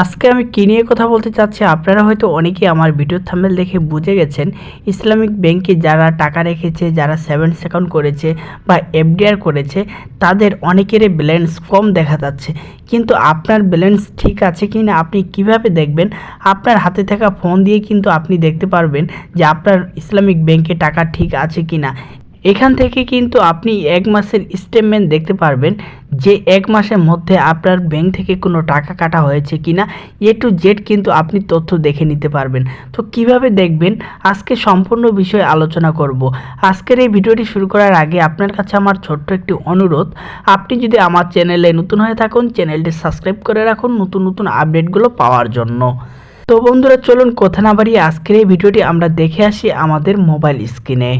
আজকে আমি কী নিয়ে কথা বলতে চাচ্ছি, আপনারা হয়তো অনেকেই আমার ভিডিও থামেল দেখে বুঝে গেছেন, ইসলামিক ব্যাংকে যারা টাকা রেখেছে, যারা সেভিংস অ্যাকাউন্ট করেছে বা এফডিআর করেছে, তাদের অনেকেরই ব্যালেন্স কম দেখা যাচ্ছে। কিন্তু আপনার ব্যালেন্স ঠিক আছে কি না আপনি কীভাবে দেখবেন? আপনার হাতে থাকা ফোন দিয়ে কিন্তু আপনি দেখতে পারবেন যে আপনার ইসলামিক ব্যাংকে টাকা ঠিক আছে কি না এখান থেকে কিন্তু আপনি এক মাসের স্টেটমেন্ট দেখতে পারবেন যে এক মাসের মধ্যে আপনার ব্যাংক থেকে কোনো টাকা কাটা হয়েছে কিনা। এ টু জেড কিন্তু আপনি তথ্য দেখে নিতে পারবেন। তো কীভাবে দেখবেন? আজকে সম্পূর্ণ বিষয়ে আলোচনা করব। আজকের এই ভিডিওটি শুরু করার আগে আপনার কাছে আমার ছোট্ট একটি অনুরোধ। আপনি যদি আমার চ্যানেলে নতুন হয়ে থাকুন চ্যানেলটি সাবস্ক্রাইব করে রাখুন নতুন নতুন আপডেটগুলো পাওয়ার জন্য। তো বন্ধুরা, চলুন কথা না বাড়িয়ে আজকের এই ভিডিওটি আমরা দেখে আসি আমাদের মোবাইল স্ক্রিনে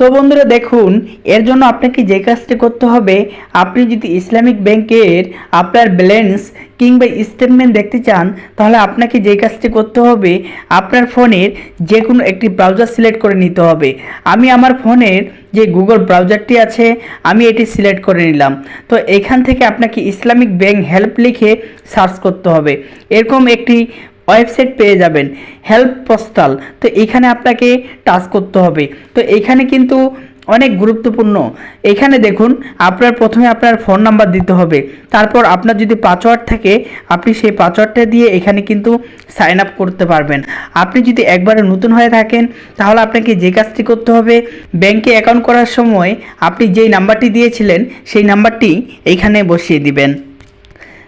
তো বন্ধুরা দেখুন, এর জন্য আপনাকে যে কাজটি করতে হবে, আপনি যদি ইসলামিক ব্যাংকের আপনার ব্যালেন্স কিংবা স্টেটমেন্ট দেখতে চান, তাহলে আপনাকে যে কাজটি করতে হবে, আপনার ফোনের যে কোনো একটি ব্রাউজার সিলেক্ট করে নিতে হবে। আমি আমার ফোনের যে গুগল ব্রাউজারটি আছে, আমি এটি সিলেক্ট করে নিলাম। তো এখান থেকে আপনাকে ইসলামিক ব্যাংক হেল্প লিখে সার্চ করতে হবে। এরকম একটি ওয়েবসাইট পেয়ে যাবেন, হেল্প পোস্টাল। তো এখানে আপনাকে টাচ করতে হবে। তো এখানে কিন্তু অনেক গুরুত্বপূর্ণ। এখানে দেখুন, আপনার প্রথমে আপনার ফোন নাম্বার দিতে হবে। তারপর আপনার যদি পাসওয়ার্ড থাকে, আপনি সেই পাসওয়ার্ডটা দিয়ে এখানে কিন্তু সাইন আপ করতে পারবেন। আপনি যদি একবারে নতুন হয়ে থাকেন, তাহলে আপনাকে যে কাজটি করতে হবে, ব্যাংকে অ্যাকাউন্ট করার সময় আপনি যেই নাম্বারটি দিয়েছিলেন, সেই নাম্বারটি এখানে বসিয়ে দিবেন।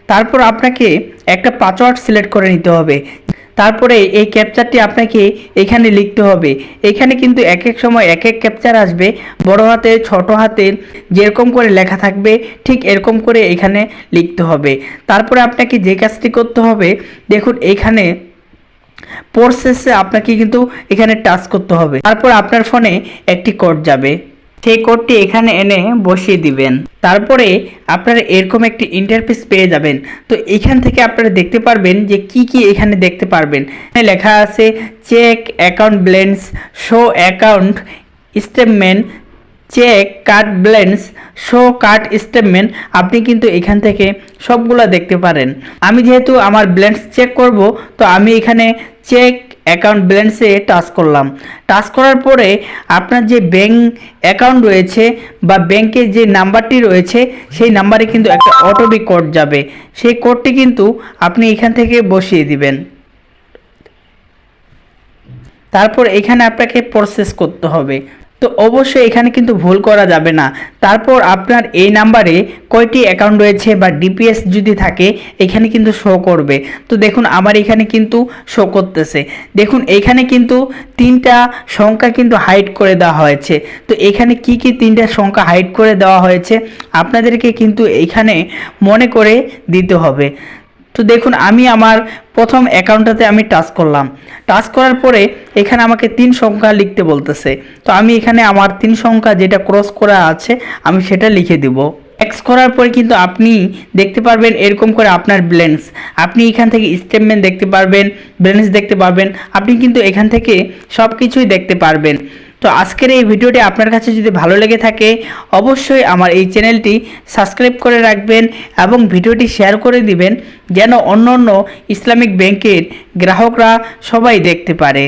তারপর আপনাকে একটা পাসওয়ার্ড সিলেক্ট করে নিতে হবে। তারপরে এই ক্যাপচারটি আপনাকে এখানে লিখতে হবে। এখানে কিন্তু এক এক সময় এক এক ক্যাপচার আসবে। বড় হাতে, ছোট হাতে যেরকম করে লেখা থাকবে, ঠিক এরকম করে এখানে লিখতে হবে। তারপরে আপনাকে যে কাজটি করতে হবে, দেখুন এখানে প্রসেসে আপনাকে কিন্তু এখানে টাচ করতে হবে। তারপর আপনার ফোনে একটি কোড যাবে। সেই কোডটি এখানে এনে বসিয়ে দিবেন। তারপরে আপনারা এরকম একটি ইন্টারফেস পেয়ে যাবেন। তো এখান থেকে আপনারা দেখতে পারবেন যে কি কি এখানে দেখতে পারবেন। লেখা আছে check account balance show account statement check card balance show card statement আপনি কিন্তু এখান থেকে সবগুলো দেখতে পারেন। আমি যেহেতু আমার ব্যালেন্স চেক করব, তো আমি এখানে চেক অ্যাকাউন্ট ব্যালেন্সে টাচ করলাম। টাচ করার পরে আপনার যে ব্যাংক অ্যাকাউন্ট রয়েছে বা ব্যাংকের যে নাম্বারটি রয়েছে, সেই নাম্বারে কিন্তু একটা অটোবি কোড যাবে। সেই কোডটি কিন্তু আপনি এখান থেকে বসিয়ে দিবেন। তারপর এখানে আপনাকে প্রসেস করতে হবে। তো অবশ্যই এখানে কিন্তু ভুল করা যাবে না। তারপর আপনার এই নাম্বারে কয়টি অ্যাকাউন্ট রয়েছে বা ডিপিএস যদি থাকে, এখানে কিন্তু শো করবে। তো দেখুন, আমার এখানে কিন্তু শো করতেছে। দেখুন, এখানে কিন্তু তিনটা সংখ্যা কিন্তু হাইড করে দেওয়া হয়েছে। তো এখানে কি কি তিনটা সংখ্যা হাইড করে দেওয়া হয়েছে, আপনাদেরকে কিন্তু এখানে মনে করে দিতে হবে। তো দেখুন, আমি আমার প্রথম অ্যাকাউন্টটাতে আমি টাচ করলাম। টাচ করার পরে এখানে আমাকে তিন সংখ্যা লিখতে বলতেছে। তো আমি এখানে আমার তিন সংখ্যা যেটা ক্রস করা আছে, আমি সেটা লিখে দিব। এক্স করার পরে কিন্তু আপনি দেখতে পারবেন এরকম করে আপনার ব্যালেন্স আপনি এখান থেকে স্টেটমেন্ট দেখতে পারবেন ব্যালেন্স দেখতে পারবেন। আপনি কিন্তু এখান থেকে সব কিছুই দেখতে পারবেন। তো আজকের এই ভিডিওটি আপনার কাছে যদি ভালো লেগে থাকে, অবশ্যই আমার এই চ্যানেলটি সাবস্ক্রাইব করে রাখবেন এবং ভিডিওটি শেয়ার করে দিবেন, যেন অন্য অন্য ইসলামিক ব্যাংকের গ্রাহকরা সবাই দেখতে পারে।